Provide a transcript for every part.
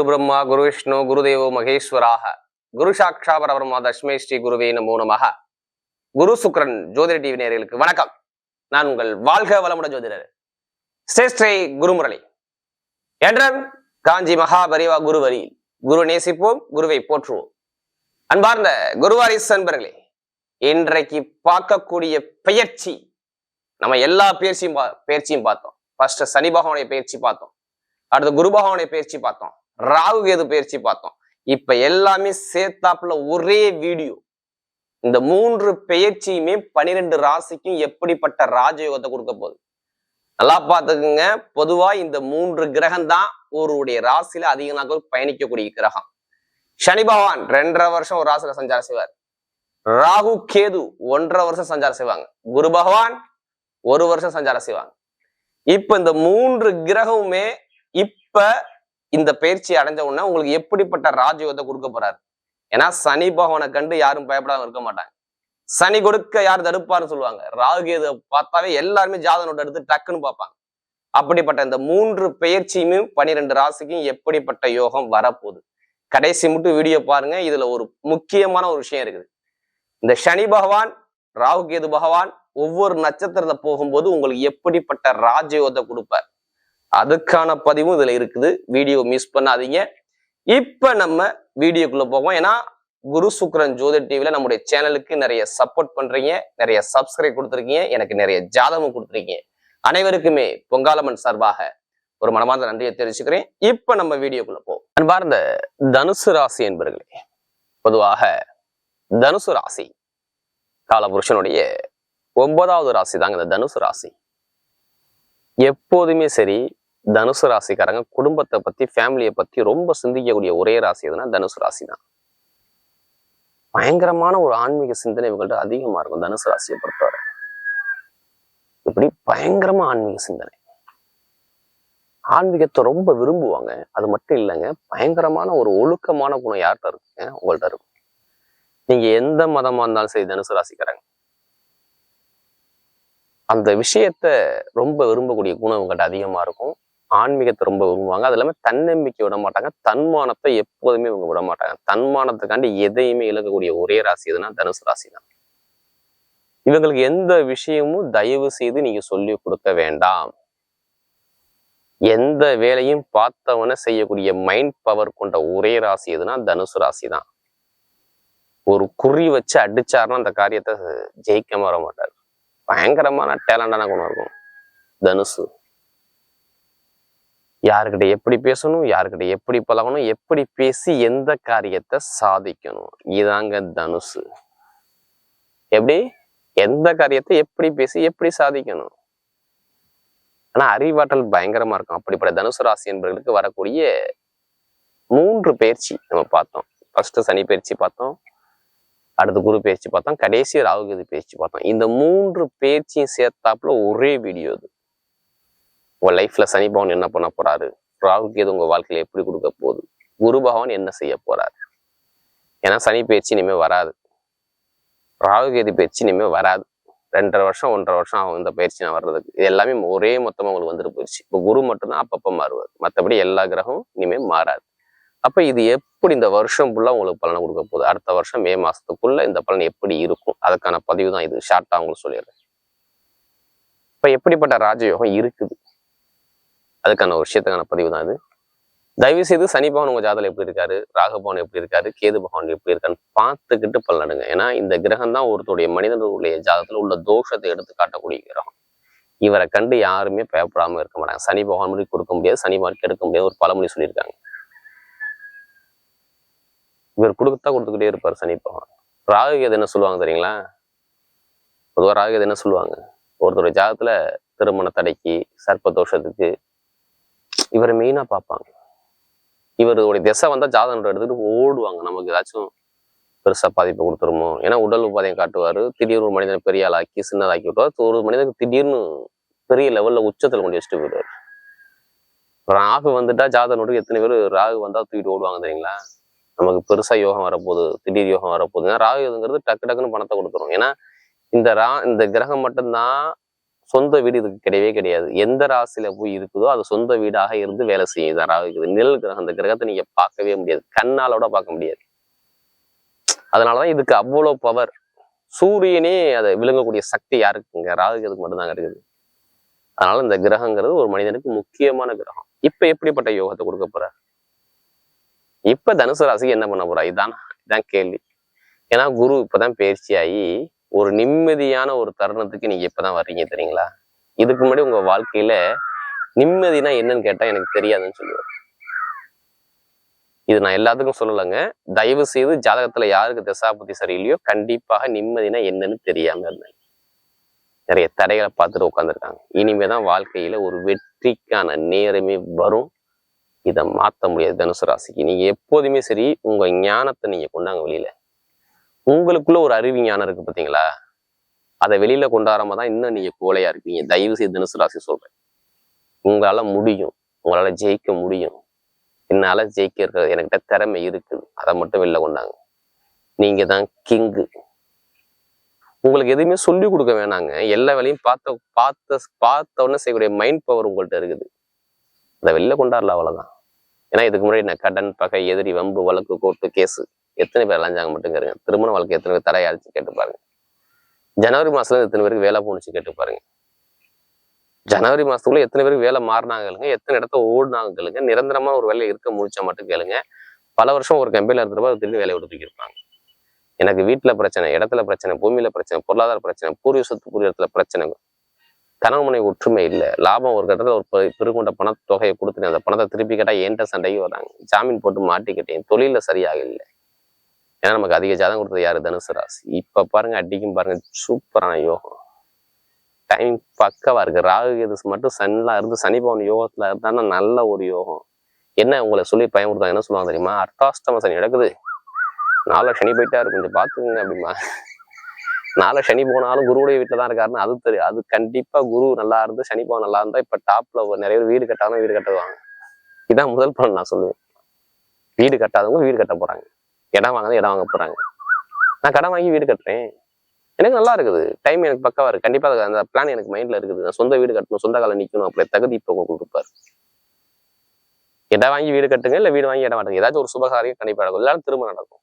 குரு பிரம்மா குரு விஷ்ணு குருதேவோ மகேஸ்வராக. குரு சாட்சா பரபிரம்மா தஷ்மே ஸ்ரீ குருவே நமோ நமக. குரு சுக்ரன் ஜோதிட டிவி நேர்களுக்கு வணக்கம். நான் உங்கள் வாழ்க வளமுட ஜோதிடர் ஸ்ரேஷ்டை குருமுரளி. என்றன் காஞ்சி மகாபரிவா குருவரி குரு நேசிப்போம் குருவை போற்றுவோம். அன்பார்ந்த குருவாரிஸ் அன்பர்களே இன்றைக்கு பார்க்கக்கூடிய பெயர்ச்சி நம்ம எல்லா பயிற்சியும் பயிற்சியும் பார்த்தோம். ஃபர்ஸ்ட் சனி பகவானுடைய பயிற்சி பார்த்தோம். அடுத்து குரு பகவானுடைய பயிற்சி பார்த்தோம். ராகு கேது பயிற்சி பார்த்தோம். இப்ப எல்லாமே சேர்த்தாப்புல ஒரே வீடியோ. இந்த மூன்று பெயர்ச்சியுமே பனிரெண்டு ராசிக்கும் எப்படிப்பட்ட ராஜயோகத்தை கொடுக்க போகுது. நல்லா பார்த்துக்குங்க. பொதுவா இந்த மூன்று கிரகம் தான் ஒருவருடைய ராசியில அதிக நாட்கள் பயணிக்கக்கூடிய கிரகம். சனி பகவான் ரெண்டரை வருஷம் ஒரு ராசியில சஞ்சாரம் செய்வார். ராகு கேது ஒன்றரை வருஷம் சஞ்சாரம் செய்வாங்க. குரு பகவான் ஒரு வருஷம் சஞ்சாரம் செய்வாங்க. இப்ப இந்த மூன்று கிரகமுமே இப்ப இந்த பயிற்சி அடைஞ்ச உடனே உங்களுக்கு எப்படிப்பட்ட ராஜயோகத்தை கொடுக்க போறாரு? ஏன்னா சனி பகவானை கண்டு யாரும் பயப்படாம இருக்க மாட்டாங்க. சனி கொடுக்க யார் தடுப்பாருன்னு சொல்லுவாங்க. ராகுகேது பார்த்தாவே எல்லாருமே ஜாத எடுத்து டக்குன்னு பார்ப்பாங்க. அப்படிப்பட்ட இந்த மூன்று பயிற்சியுமே பனிரெண்டு ராசிக்கும் எப்படிப்பட்ட யோகம் வரப்போகுது? கடைசி மட்டும் வீடியோ பாருங்க. இதுல ஒரு முக்கியமான ஒரு விஷயம் இருக்குது. இந்த சனி பகவான் ராகுகேது பகவான் ஒவ்வொரு நட்சத்திரத்தை போகும்போது உங்களுக்கு எப்படிப்பட்ட ராஜயோகத்தை கொடுப்பார்? அதுக்கான பதிவும் இதுல இருக்குது. வீடியோ மிஸ் பண்ணாதீங்க. இப்ப நம்ம வீடியோக்குள்ள போவோம். ஏன்னா குரு சுக்ரன் ஜோதி டிவில நம்முடைய சேனலுக்கு நிறைய சப்போர்ட் பண்றீங்க. நிறைய சப்ஸ்கிரைப் கொடுத்துருக்கீங்க. எனக்கு நிறைய ஜாதகம் கொடுத்துருக்கீங்க. அனைவருக்குமே பொங்காலம்மன் சார்பாக ஒரு மனமார்ந்த நன்றியை தெரிவிச்சுக்கிறேன். இப்ப நம்ம வீடியோக்குள்ள போவோம். அன்பார்ந்த தனுசு ராசி என்பர்களே பொதுவாக தனுசு ராசி காலபுருஷனுடைய ஒன்பதாவது ராசி தாங்க இந்த தனுசு ராசி. எப்போதுமே சரி தனுசு ராசிக்காரங்க குடும்பத்தை பத்தி ஃபேமிலியை பத்தி ரொம்ப சிந்திக்கக்கூடிய ஒரே ராசி எதுனா தனுசு ராசி தான் பயங்கரமான ஒரு ஆன்மீக சிந்தனை இவங்கள்ட்ட அதிகமா இருக்கும் தனுசு ராசியை பொறுத்தவரை. இப்படி பயங்கரமா ஆன்மீக சிந்தனை. ஆன்மீகத்தை ரொம்ப விரும்புவாங்க அது மட்டும் இல்லைங்க பயங்கரமான ஒரு ஒழுக்கமான குணம் யார்கிட்ட இருக்குங்க உங்கள்கிட்ட இருக்கும். நீங்க எந்த மதமா இருந்தாலும் சரி தனுசு ராசிக்காரங்க. அந்த விஷயத்த ரொம்ப விரும்பக்கூடிய குணம் உங்கள்கிட்ட அதிகமா இருக்கும். ஆன்மீகத்தை ரொம்ப விரும்புவாங்க. அது இல்லாமல் தன்னம்பிக்கை விட மாட்டாங்க. தன்மானத்தை எப்போதுமே இவங்க விட மாட்டாங்க. தன்மானத்துக்காண்டி எதையுமே இழக்கக்கூடிய ஒரே ராசி எதுனா தனுசு ராசி தான் இவங்களுக்கு எந்த விஷயமும் தயவு செய்து நீங்க சொல்லி கொடுக்க வேண்டாம். எந்த வேலையும் பார்த்தவன செய்யக்கூடிய மைண்ட் பவர் கொண்ட ஒரே ராசி எதுனா தனுசு ராசி தான் ஒரு குறி வச்சு அடிச்சாருன்னா அந்த காரியத்தை ஜெயிக்க வர மாட்டார். பயங்கரமான டேலண்டான குணம் இருக்கும். தனுசு. யாருக்கிட்ட எப்படி பேசணும் யாருக்கிட்ட எப்படி பழகணும் எப்படி பேசி எந்த காரியத்தை சாதிக்கணும். இதாங்க தனுசு. எப்படி? எந்த காரியத்தை எப்படி பேசி எப்படி சாதிக்கணும்? ஆனா அறிவாற்றல் பயங்கரமா இருக்கும். அப்படிப்பட்ட தனுசு ராசி என்பவர்களுக்கு வரக்கூடிய மூன்று பயிற்சி நம்ம பார்த்தோம். ஃபர்ஸ்ட் சனி பயிற்சி பார்த்தோம். அடுத்து குரு பயிற்சி பார்த்தோம். கடைசி ராகுகதி பயிற்சி பார்த்தோம். இந்த மூன்று பயிற்சியும் சேர்த்தாப்புல ஒரே வீடியோ இது. உங்க லைஃப்பில் சனி பவன் என்ன பண்ண போறாரு? ராகு கேது உங்க வாழ்க்கையில எப்படி கொடுக்க போகுது? குரு பகவான் என்ன செய்ய போறாரு? ஏன்னா சனி பயிற்சி இனிமே வராது. ராகு கேது பயிற்சி இனிமே வராது. ரெண்டரை வருஷம் ஒன்றரை வருஷம் ஆகும் இந்த பயிற்சி நான் வர்றதுக்கு. இது எல்லாமே ஒரே மொத்தமா உங்களுக்கு வந்துட்டு போயிடுச்சு. இப்போ குரு மட்டும்தான் அப்பப்போ மாறுவார். மற்றபடி எல்லா கிரகமும் இனிமே மாறாது. அப்ப இது எப்படி இந்த வருஷம் ஃபுல்லா உங்களுக்கு பலனை கொடுக்க போகுது? அடுத்த வருஷம் மே மாசத்துக்குள்ள இந்த பலன் எப்படி இருக்கும்? அதுக்கான பதிவு தான் இது. ஷார்ட்டாக உங்களுக்கு சொல்லிடுறேன். இப்போ எப்படிப்பட்ட ராஜயோகம் இருக்குது? அதுக்கான ஒரு விஷயத்துக்கான பதிவு தான் இது. தயவு செய்து சனி பகவான் உங்க ஜாதகம் எப்படி இருக்காரு? ராகபவன் எப்படி இருக்காரு? கேது பகவான் எப்படி இருக்கான்னு பார்த்துக்கிட்டு பலனடுங்க. ஏன்னா இந்த கிரகம் தான் ஒருத்தருடைய மனிதனுடைய ஜாதகத்துல உள்ள தோஷத்தை எடுத்து காட்டக்கூடிய கிரகம். இவரை கண்டு யாருமே பயப்படாம இருக்க மாட்டாங்க. சனி பகவான் மொழி கொடுக்க முடியாது சனி மார்க் எடுக்க முடியாது ஒரு பழமொழி சொல்லியிருக்காங்க. இவர் கொடுக்கத்தான் கொடுத்துக்கிட்டே இருப்பார் சனி பகவான். ராகு கேது என்ன சொல்லுவாங்க தெரியுங்களா? பொதுவாக ராகு கேது என்ன சொல்லுவாங்க? ஒருத்தருடைய ஜாதத்துல திருமண தடைக்கு சர்ப்ப தோஷத்துக்கு இவரை மெயினா பார்ப்பாங்க. இவருடைய திசை வந்தா ஜாதகம் எடுத்துட்டு ஓடுவாங்க. நமக்கு ஏதாச்சும் பெருசா பாதிப்பை கொடுத்துருமோ? ஏன்னா உடல் உபாதையம் காட்டுவாரு. திடீர்னு ஒரு மனிதனை பெரிய ஆளாக்கி சின்னதாக்கி விட்டுவார். ஒரு மனிதனுக்கு திடீர்னு பெரிய லெவல்ல உச்சத்துல கொண்டு வச்சுட்டு போயிடுவார். ராகு வந்துட்டா ஜாதக எத்தனை பேர் ராகு வந்தா தூக்கிட்டு ஓடுவாங்க தெரியுங்களா? நமக்கு பெருசா யோகம் வரப்போகுது. திடீர் யோகம் வரப்போகுது. ஏன்னா ராகு டக்கு டக்குன்னு பணத்தை கொடுத்துரும். ஏன்னா இந்த ரா இந்த கிரகம் மட்டும்தான் சொந்த வீடு இதுக்கு கிடையவே கிடையாது. எந்த ராசியில போய் இருக்குதோ அது சொந்த வீடாக இருந்து வேலை செய்யும் இது இருக்குது நிழல் கிரகம். அந்த கிரகத்தை நீங்க பார்க்கவே முடியாது. கண்ணாலோட பார்க்க முடியாது. அதனாலதான் இதுக்கு அவ்வளோ பவர் சூரியனே அதை விழுங்கக்கூடிய சக்தி யாருக்குங்க? ராகுகிறதுக்கு மட்டும்தாங்க இருக்குது. அதனால இந்த கிரகங்கிறது ஒரு மனிதனுக்கு முக்கியமான கிரகம். இப்ப எப்படிப்பட்ட யோகத்தை கொடுக்க போற? இப்ப தனுசு ராசிக்கு என்ன பண்ண போறா? இதுதான் இதான் கேள்வி. ஏன்னா குரு இப்பதான் பயிற்சியாகி ஒரு நிம்மதியான ஒரு தருணத்துக்கு நீங்க இப்பதான் வர்றீங்க தெரியுங்களா? இதுக்கு முன்னாடி உங்க வாழ்க்கையில நிம்மதினா என்னன்னு கேட்டா எனக்கு தெரியாதுன்னு சொல்லுவேன். இது நான் எல்லாத்துக்கும் சொல்லலைங்க. தயவு செய்து ஜாதகத்துல யாருக்கு திசாபுத்தி சரியில்லையோ கண்டிப்பாக நிம்மதினா என்னன்னு தெரியாம இருந்தேன். நிறைய தடைகளை பார்த்துட்டு உட்காந்துருக்காங்க இனிமேதான் வாழ்க்கையில ஒரு வெற்றிக்கான நேரமே வரும். இதை மாத்த முடியாது. தனுசு ராசிக்கு. நீங்க எப்போதுமே சரி உங்க ஞானத்தை நீங்க கொண்டாங்க வெளியில. உங்களுக்குள்ள ஒரு அறிவிஞானம் இருக்கு பார்த்தீங்களா அதை வெளியில கொண்டாடாம தான் இன்னும் நீங்க கோலையா இருக்கீங்க தயவு செய்து தனுசு ராசி சொல்றேன். உங்களால முடியும். உங்களால ஜெயிக்க முடியும். என்னால ஜெயிக்க இருக்கிறது என்கிட்ட திறமை இருக்குது. அதை மட்டும் வெளில கொண்டாங்க நீங்க தான் கிங்கு உங்களுக்கு எதுவுமே சொல்லி கொடுக்க வேணாங்க. எல்லா வேலையும் பார்த்த பார்த்த பார்த்த உடனே செய்யக்கூடிய மைண்ட் பவர் உங்கள்கிட்ட இருக்குது. அதை வெளில கொண்டாடல அவ்வளோதான் ஏன்னா இதுக்கு முன்னாடி நான் கடன் பகை எதிரி வம்பு வழக்கு கோர்ட்டு கேஸு. எத்தனை பேர் அலைஞ்சாங்க மட்டும் கேளுங்க. திருமண வாழ்க்கை எத்தனை பேர் தடையாச்சு கேட்டு பாருங்க. ஜனவரி மாசத்துல எத்தனை பேருக்கு வேலை போணுச்சு கேட்டு பாருங்க. ஜனவரி மாசத்துக்குள்ள எத்தனை பேருக்கு வேலை மாறினாங்க கேளுங்க. எத்தனை இடத்த ஓடினாங்க கேளுங்க. நிரந்தரமா ஒரு வேலையை இருக்க முடிச்சா மட்டும் கேளுங்க. பல வருஷம் ஒரு கம்பெனில இருந்தப்ப திரும்பி வேலை விட்டு இருப்பாங்க எனக்கு வீட்டுல பிரச்சனை இடத்துல பிரச்சனை பூமியில பிரச்சனை பொருளாதார பிரச்சனை பூர்வீக சொத்து பூர்வீகத்துல பிரச்சனை. கணவன் மனைவி ஒற்றுமை இல்லை. லாபம் ஒரு கட்டத்தில் ஒரு பெருகொண்ட பணத்தொகையை கொடுத்துட்டு அந்த பணத்தை திருப்பி கேட்டா என்கிட்ட சண்டைக்கு வராங்க. ஜாமீன் போட்டு மாட்டிக்கிட்டேன். தொழிலில் சரியாக இல்லை. ஏன்னா நமக்கு அதிக ஜாதகம் கொடுத்தது யாரு? தனுசு ராசி. இப்ப பாருங்க அடிக்கும் பாருங்க சூப்பரான யோகம். டைம் பக்கவா இருக்கு. ராகு கேது மட்டும் சனிலாம் இருந்து சனி பவன் யோகத்துல இருந்தான்னா நல்ல ஒரு யோகம். என்ன உங்களை சொல்லி பயமுறுத்தாங்க என்ன சொல்லுவாங்க தெரியுமா? அர்த்தாஷ்டம சனி நடக்குது. நாளை சனி போயிட்டாரு. கொஞ்சம் பார்த்துக்குங்க அப்படிமா நாளை சனி போனாலும் குருவுடைய வீட்டில் தான் இருக்காருன்னு அது தெரியும் அது கண்டிப்பா குரு நல்லா இருந்து சனி பவன் நல்லா இருந்தா இப்ப டாப்ல நிறைய பேர் வீடு கட்டாதான் வீடு கட்டுவாங்க. இதான் முதல் பலன் நான் சொல்லுவேன். வீடு கட்டாதவங்க வீடு கட்ட போறாங்க. இடம் வாங்க இடம் வாங்க போறாங்க. நான் கடன் வாங்கி வீடு கட்டுறேன். எனக்கு நல்லா இருக்குது. டைம் எனக்கு பக்கவா இருக்கு. கண்டிப்பா அந்த பிளான் எனக்கு மைண்ட்ல இருக்குது. நான் சொந்த வீடு கட்டணும் சொந்த காலம் நிக்கணும் அப்படி தகுதி இப்போ கொடுப்பார் கொடுப்பாரு. இடம் வாங்கி வீடு கட்டுங்க இல்ல வீடு வாங்கி இடம் வாட்டுங்க ஏதாச்சும் ஒரு சுபகாரியம் கண்டிப்பா நடக்கும். எல்லாரும் திரும்ப நடக்கும்.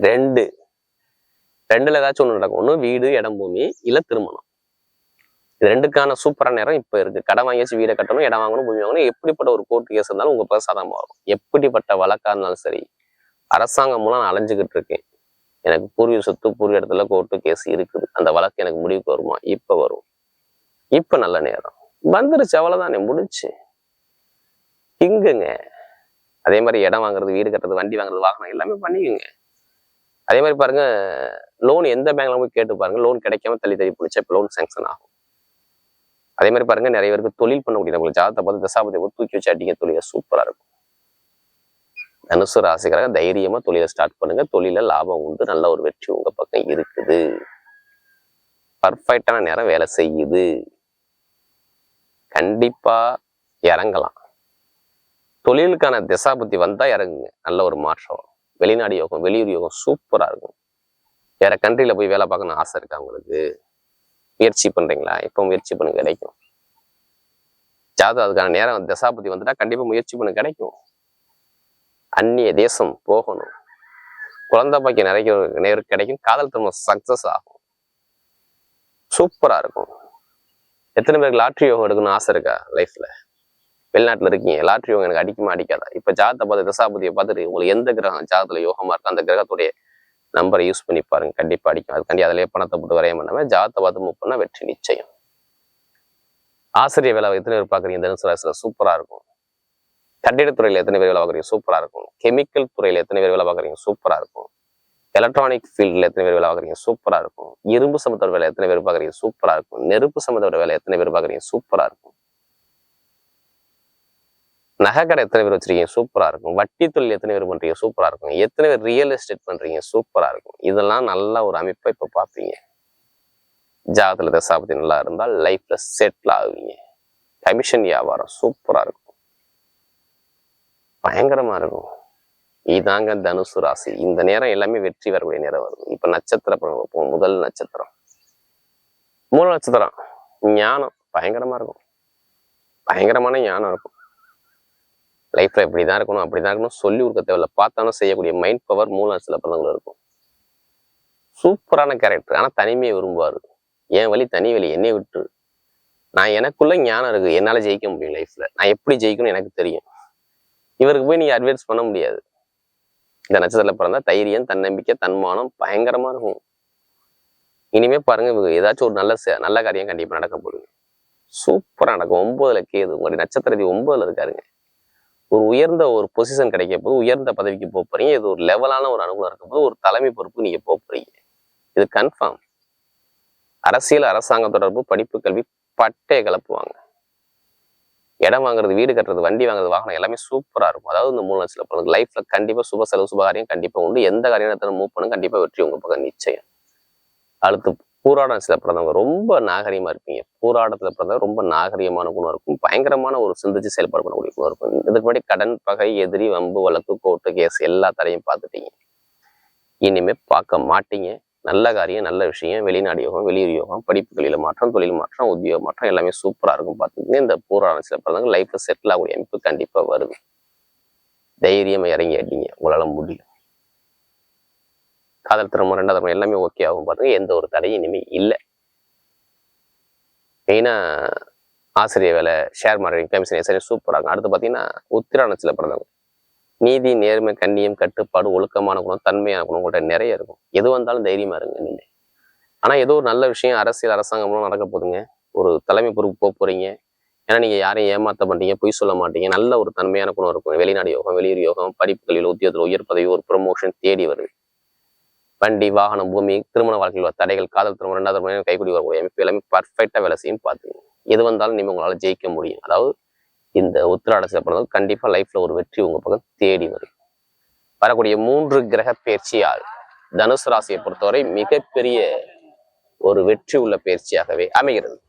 ரெண்டு. ரெண்டுல ஏதாச்சும் ஒண்ணு நடக்கும். ஒண்ணு வீடு இடம் பூமி இல்ல திருமணம். இது ரெண்டுக்கான சூப்பரான நேரம் இப்ப இருக்கு. கடன் வாங்கியாச்சு வீடை கட்டணும் இடம் வாங்கணும் பூமி வாங்கணும். எப்படிப்பட்ட ஒரு கோர்ட்டு கேஸ் இருந்தாலும் உங்க பிரசாதமா வரும் எப்படிப்பட்ட வழக்கா இருந்தாலும் சரி அரசாங்கம் மூலம் நான் அலைஞ்சுக்கிட்டு இருக்கேன். எனக்கு பூர்வீக சொத்து பூர்வீக இடத்துல கோர்ட்டு கேஸ் இருக்குது. அந்த வழக்கு எனக்கு முடிவுக்கு வருமா? இப்ப வரும். இப்ப நல்ல நேரம். வந்துருச்சு அவ்வளோதானே முடிச்சு இங்குங்க. அதே மாதிரி இடம் வாங்குறது வீடு கட்டுறது வண்டி வாங்குறது வாகனம் எல்லாமே பண்ணிக்கோங்க. அதே மாதிரி பாருங்க லோன் எந்த பேங்க்ல போய் கேட்டு பாருங்க லோன் கிடைக்காம தள்ளி தள்ளி பிடிச்சா இப்போ லோன் சேங்ஷன் ஆகும். அதே மாதிரி பாருங்க நிறைய பேருக்கு தொழில் பண்ண முடியும் உங்களுக்கு ஜாதகத்தை பார்த்து தசாபதி தூக்கி வச்சு அடிக்க தொழில சூப்பரா இருக்கும். தனுசு ராசிக்காரங்க தைரியமா தொழிலை ஸ்டார்ட் பண்ணுங்க. தொழில லாபம் உண்டு. நல்ல ஒரு வெற்றி உங்க பக்கம் இருக்குது. பர்ஃபெக்டான நேரம் வேலை செய்யுது. கண்டிப்பா இறங்கலாம். தொழிலுக்கான திசாபுத்தி வந்தா இறங்குங்க. நல்ல ஒரு மாற்றம் வெளிநாடு யோகம் வெளியூர் யோகம் சூப்பரா இருக்கும். வேற கண்ட்ரில போய் வேலை பார்க்கணும்னு ஆசை இருக்கா உங்களுக்கு? முயற்சி பண்றீங்களா? இப்போ முயற்சி பண்ணுங்க கிடைக்கும். ஜாதகம் அதுக்கான நேரம் தசாபதி வந்துட்டா கண்டிப்பா முயற்சி பண்ண கிடைக்கும். அந்நிய தேசம் போகணும். குழந்தை பாக்கி நிறைய நேரம் கிடைக்கும். காதல் திரும்ப சக்சஸ் ஆகும். சூப்பரா இருக்கும். எத்தனை பேருக்கு லாட்ரி யோகம் எடுக்கணும்னு ஆசை இருக்கா லைஃப்ல வெளிநாட்டுல இருக்கீங்க லாட்ரி யோகம் எனக்கு அடிக்குமா அடிக்காதா? இப்ப ஜாதத்தை பார்த்து தசாபதியை பார்த்துட்டு உங்களுக்கு எந்த கிரகம் ஜாதத்துல யோகமா இருக்கோ? அந்த கிரகத்துடைய நம்பரை யூஸ் பண்ணி பாருங்க. கண்டிப்பா அடிக்கும். அதுக்காண்டி அதிலேயே பணத்தை போட்டு வரைய பண்ணாம ஜாதத்தை பார்த்து மூவ் வெற்றி நிச்சயம். ஆசிரியர் வேலை எத்தனை பேர் பாக்குறீங்க தனுசு ராசியில சூப்பரா இருக்கும். கட்டிடத்துறையில எத்தனை பேர் வேலை பார்க்குறீங்க? சூப்பரா இருக்கும். கெமிக்கல் துறையில எத்தனை பேர் வேலை பார்க்குறீங்க? சூப்பரா இருக்கும். எலக்ட்ரானிக் ஃபீல்ட்ல எத்தனை பேர் வேலை பார்க்குறீங்க? சூப்பரா இருக்கும். இரும்பு சம்மந்தோட வேலை எத்தனை பேர் பார்க்குறீங்க? சூப்பரா இருக்கும். நெருப்பு சம்மந்தோட வேலை எத்தனை பேர் பார்க்குறீங்க? சூப்பராக இருக்கும். நகைக்கடை எத்தனை பேர் வச்சிருக்கீங்க? சூப்பரா இருக்கும். வட்டி தொழில் எத்தனை பேர் பண்றீங்க? சூப்பரா இருக்கும். எத்தனை பேர் ரியல் எஸ்டேட் பண்றீங்க? சூப்பரா இருக்கும். இதெல்லாம் நல்ல ஒரு அமைப்பை இப்போ பார்ப்பீங்க. ஜாதகத்தில் தசாபதி நல்லா இருந்தால் லைஃப்ல செட்டில் ஆகுவீங்க. கமிஷன் வியாபாரம் சூப்பரா இருக்கும். பயங்கரமா இருக்கும். இதாங்க தனுசு ராசி. இந்த நேரம் எல்லாமே வெற்றி வரக்கூடிய நேரம் வருது. இப்ப நட்சத்திர பலன் முதல் நட்சத்திரம். மூல நட்சத்திரம். ஞானம். பயங்கரமா இருக்கும். பயங்கரமான ஞானம் இருக்கும். லைஃப்ல இப்படிதான் இருக்கணும் அப்படிதான் இருக்கணும். சொல்லி கொடுக்க தேவையில்ல. பார்த்தாலும் செய்யக்கூடிய மைண்ட் பவர் மூல நட்சத்திர பிறந்தவங்களும் இருக்கும். சூப்பரான கேரக்டர் ஆனா தனிமையை விரும்புவாரு. என் வழி தனி வழி என்னை விட்டு. நான் எனக்குள்ள ஞானம் இருக்கு. என்னால ஜெயிக்க முடியும் லைஃப்ல நான் எப்படி ஜெயிக்கணும் எனக்கு தெரியும். இவருக்கு போய் நீங்க அட்வைஸ் பண்ண முடியாது. இந்த நட்சத்திரத்துல பிறந்தா தைரியம் தன்னம்பிக்கை தன்மானம் பயங்கரமா இருக்கும். இனிமே பாருங்க இவங்க ஏதாச்சும் ஒரு நல்ல நல்ல காரியம் கண்டிப்பா நடக்க போகுது சூப்பரா நடக்கும். ஒன்பதுல கேது உங்களுடைய நட்சத்திரத்தி ஒன்பதுல இருக்காருங்க. ஒரு உயர்ந்த ஒரு பொசிஷன் கிடைக்க போது உயர்ந்த பதவிக்கு போக போறீங்க. இது ஒரு லெவலான ஒரு அனுகூலம் இருக்க போது ஒரு தலைமை பொறுப்பு நீங்க போக போறீங்க. இது கன்ஃபார்ம் அரசியல் அரசாங்க தொடர்பு படிப்பு கல்வி பட்டே கலப்புவாங்க. இடம் வாங்குறது வீடு கட்டுறது வண்டி வாங்குறது வாகனம் எல்லாமே சூப்பராக இருக்கும். அதாவது இந்த மூணு லட்சத்தில் பிறகு லைஃப்பில் கண்டிப்பாக சுப செலவு சுபகாரியம் கண்டிப்பாக உண்டு. எந்த காரியம் மூவ் பண்ணும் கண்டிப்பாக வெற்றி உங்கள் பக்கம் நிச்சயம். அடுத்து பூராடம் சில பிறந்தவங்க ரொம்ப நாகரீகமாக இருப்பீங்க. பூராடத்தில் பிறந்தவங்க ரொம்ப நாகரிகமான குணம் இருக்கும். பயங்கரமான ஒரு சிந்திச்சு செயல்பாடு பண்ணக்கூடிய குணம் இருக்கும். இதுக்கு முன்னாடி கடன் பகை எதிரி வம்பு வழக்கு கோர்ட்டு கேஸ் எல்லா தரையும் பார்த்துட்டீங்க. இனிமேல் பார்க்க மாட்டீங்க. நல்ல காரியம் நல்ல விஷயம் வெளிநாடு யோகம் வெளியூர் யோகம் படிப்புகளில் மாற்றம் தொழில் மாற்றம் உத்தியோக மாற்றம் எல்லாமே சூப்பரா இருக்கும் பார்த்துக்கிங்க இந்த பூராடம் சில பிறந்தவங்க லைஃப்பில் செட்டில் ஆகக்கூடிய அமைப்பு கண்டிப்பா வருது. தைரியமா இறங்கி அடிங்க உங்களால முடியும் காதல் திருமணம் ரெண்டாவது திருமணம் எல்லாமே ஓகே ஆகும் பார்த்துங்க எந்த ஒரு தடையும் இனிமே இல்லை. மெயினாக ஆசிரியர் வேலை ஷேர் மார்க்கெட் கமிஷன் சரி சூப்பராக அடுத்து பார்த்தீங்கன்னா உத்திராணத்தில் பிறந்தவங்க நீதி நேர்மை கண்ணியம் கட்டுப்பாடு ஒழுக்கமான குணம் தன்மையான குணம் உங்கள்கிட்ட நிறைய இருக்கும். எது வந்தாலும் தைரியமா இருங்க நீங்க. ஆனா ஏதோ ஒரு நல்ல விஷயம் அரசியல் அரசாங்கம்லாம் நடக்க போகுதுங்க ஒரு தலைமை பொறுப்பு போக போறீங்க. ஏன்னா நீங்க யாரையும் ஏமாத்த மாட்டீங்க பொய் சொல்ல மாட்டீங்க. நல்ல ஒரு தன்மையான குணம் இருக்கும். வெளிநாடு யோகம் வெளியூர் யோகம் படிப்புகளில் உத்தியோகத்தில் உயர் பதவி ஒரு ப்ரொமோஷன் தேடி வருது. வண்டி வாகனம் பூமி திருமண வாழ்க்கையில் தடைகள் காதல் திருமணம் ரெண்டாவது கைக்குடி வரக்கூடிய அமைப்பு எல்லாமே பர்ஃபெக்டாக வேலை செய்யும் பார்த்துங்க எது வந்தாலும் நீங்க உங்களால ஜெயிக்க முடியும். அதாவது இந்த உத்திராடத்தில் பிறந்தவங்க கண்டிப்பா லைஃப்பில் ஒரு வெற்றி உங்கள் பக்கம் தேடி வரும். வரக்கூடிய மூன்று கிரக பயிற்சியால் தனுசு ராசியை பொறுத்தவரை மிகப்பெரிய ஒரு வெற்றி உள்ள பயிற்சியாகவே அமைகிறது.